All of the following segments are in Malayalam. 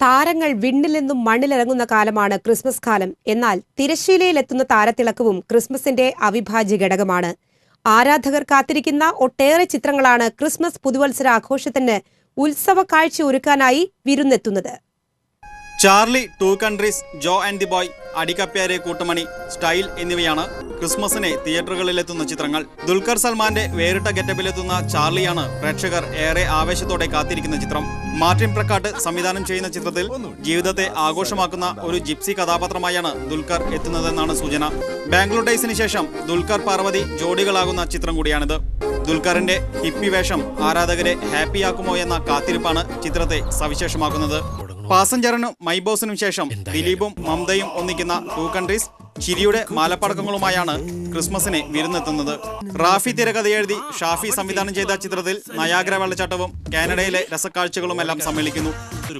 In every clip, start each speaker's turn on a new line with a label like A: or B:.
A: താരങ്ങൾ വിണ്ണിൽ നിന്നും മണ്ണിലിറങ്ങുന്ന കാലമാണ് ക്രിസ്മസ് കാലം. എന്നാൽ തിരശ്ശീലയിലെത്തുന്ന താരത്തിളക്കവും ക്രിസ്മസിന്റെ അവിഭാജ്യ ഘടകമാണ്. ആരാധകർ കാത്തിരിക്കുന്ന ഒട്ടേറെ ചിത്രങ്ങളാണ് ക്രിസ്മസ് പുതുവത്സര ആഘോഷത്തിന് ഉത്സവ കാഴ്ച ഒരുക്കാനായി വിരുന്നെത്തുന്നത്.
B: Charlie two countries Jo and the boy Adikapyare Kootamani style എന്നിവയാണ് ക്രിസ്മസിനെ തിയേറ്ററുകളിലെത്തുന്ന ചിത്രങ്ങൾ. ദുൽഖർ സൽമാന്റെ വേറിട്ട ഗെറ്റപ്പിലെത്തുന്ന ചാർലിയാണ് പ്രേക്ഷകർ ഏറെ ആവേശത്തോടെ കാത്തിരിക്കുന്ന ചിത്രം. മാർട്ടിൻ പ്രക്കാട്ട് സംവിധാനം ചെയ്യുന്ന ചിത്രത്തിൽ ജീവിതത്തെ ആഘോഷമാക്കുന്ന ഒരു ജിപ്സി കഥാപാത്രമായാണ് ദുൽഖർ എത്തുന്നതെന്നാണ് സൂചന. ബാംഗ്ലൂർ ഡേയ്സിന് ശേഷം ദുൽഖർ പാർവതി ജോഡികളാകുന്ന ചിത്രം കൂടിയാണിത്. ദുൽഖറിന്റെ ഹിപ്പി വേഷം ആരാധകരെ ഹാപ്പിയാക്കുമോ എന്ന കാത്തിരിപ്പാണ് ചിത്രത്തെ സവിശേഷമാക്കുന്നത്. പാസഞ്ചറിനും മൈബോസിനും ശേഷം ദിലീപും മമതയും ഒന്നിക്കുന്ന ടു കൺട്രീസ് ചിരിയുടെ മാലപ്പടക്കങ്ങളുമായാണ് ക്രിസ്മസിനെ വിരുന്നെത്തുന്നത്. റാഫി തിരകഥ എഴുതി ഷാഫി സംവിധാനം ചെയ്ത ചിത്രത്തിൽ നയാഗ്ര വെള്ളച്ചാട്ടവും കാനഡയിലെ രസക്കാഴ്ചകളുമെല്ലാം സമ്മേളിക്കുന്നു.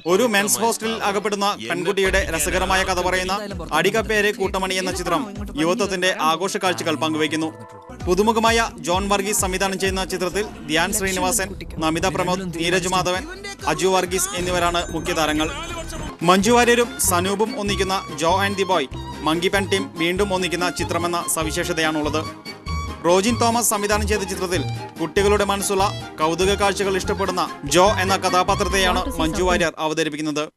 B: ഒരു മെൻസ് ഹോസ്റ്റലിൽ അകപ്പെടുന്ന പെൺകുട്ടിയുടെ രസകരമായ കഥ പറയുന്ന അടികപ്പേരെ കൂട്ടമണി എന്ന ചിത്രം യുവത്വത്തിന്റെ ആഘോഷ കാഴ്ചകൾ പങ്കുവയ്ക്കുന്നു. പുതുമുഖമായ ജോൺ വർഗീസ് സംവിധാനം ചെയ്യുന്ന ചിത്രത്തിൽ ധ്യാൻ ശ്രീനിവാസൻ നമിത പ്രമോദ് നീരജ് മാധവൻ അജു വർഗീസ് എന്നിവരാണ് മുഖ്യതാരങ്ങൾ. മഞ്ജു വാര്യരും സനൂപും ഒന്നിക്കുന്ന Jo and the boy monkey pen team വീണ്ടും ഒന്നിക്കുന്ന ചിത്രമെന്ന സവിശേഷതയാണുള്ളത്. റോജിൻ തോമസ് സംവിധാനം ചെയ്ത ചിത്രത്തിൽ കുട്ടികളുടെ മനസ്സുള്ള കൗതുക കാഴ്ചകൾ ഇഷ്ടപ്പെടുന്ന ജോ എന്ന കഥാപാത്രത്തെയാണ് മഞ്ജു വാര്യർ അവതരിപ്പിക്കുന്നത്.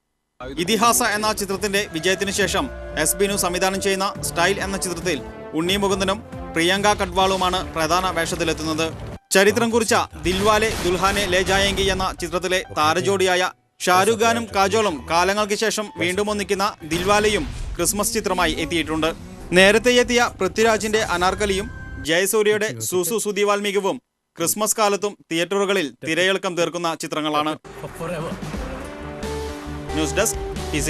B: ഇതിഹാസ എന്ന ചിത്രത്തിന്റെ വിജയത്തിനു ശേഷം എസ് ബിനു സംവിധാനം ചെയ്യുന്ന സ്റ്റൈൽ എന്ന ചിത്രത്തിൽ ഉണ്ണി മുകുന്ദനും പ്രിയങ്ക കഡ്വാളുമാണ് പ്രധാന വേഷത്തിലെത്തുന്നത്. ചരിത്രം കുറിച്ച ദിൽവാലെ ദുൽഹാനെ ലേ ജായങ്കി എന്ന ചിത്രത്തിലെ താരജോഡിയായ ഷാരൂഖ് ഖാനും കാജോളും കാലങ്ങൾക്ക് ശേഷം വീണ്ടും ഒന്നിക്കുന്ന ദിൽവാലയും ക്രിസ്മസ് ചിത്രമായി എത്തിയിട്ടുണ്ട്. നേരത്തെ എത്തിയ പൃഥ്വിരാജിന്റെ അനാർക്കലിയും ജയസൂര്യയുടെ സുസു സുദിവാൽ മികവും ക്രിസ്മസ് കാലത്തും തിയേറ്ററുകളിൽ തിരയിളക്കം തീർക്കുന്ന ചിത്രങ്ങളാണ്. News desk T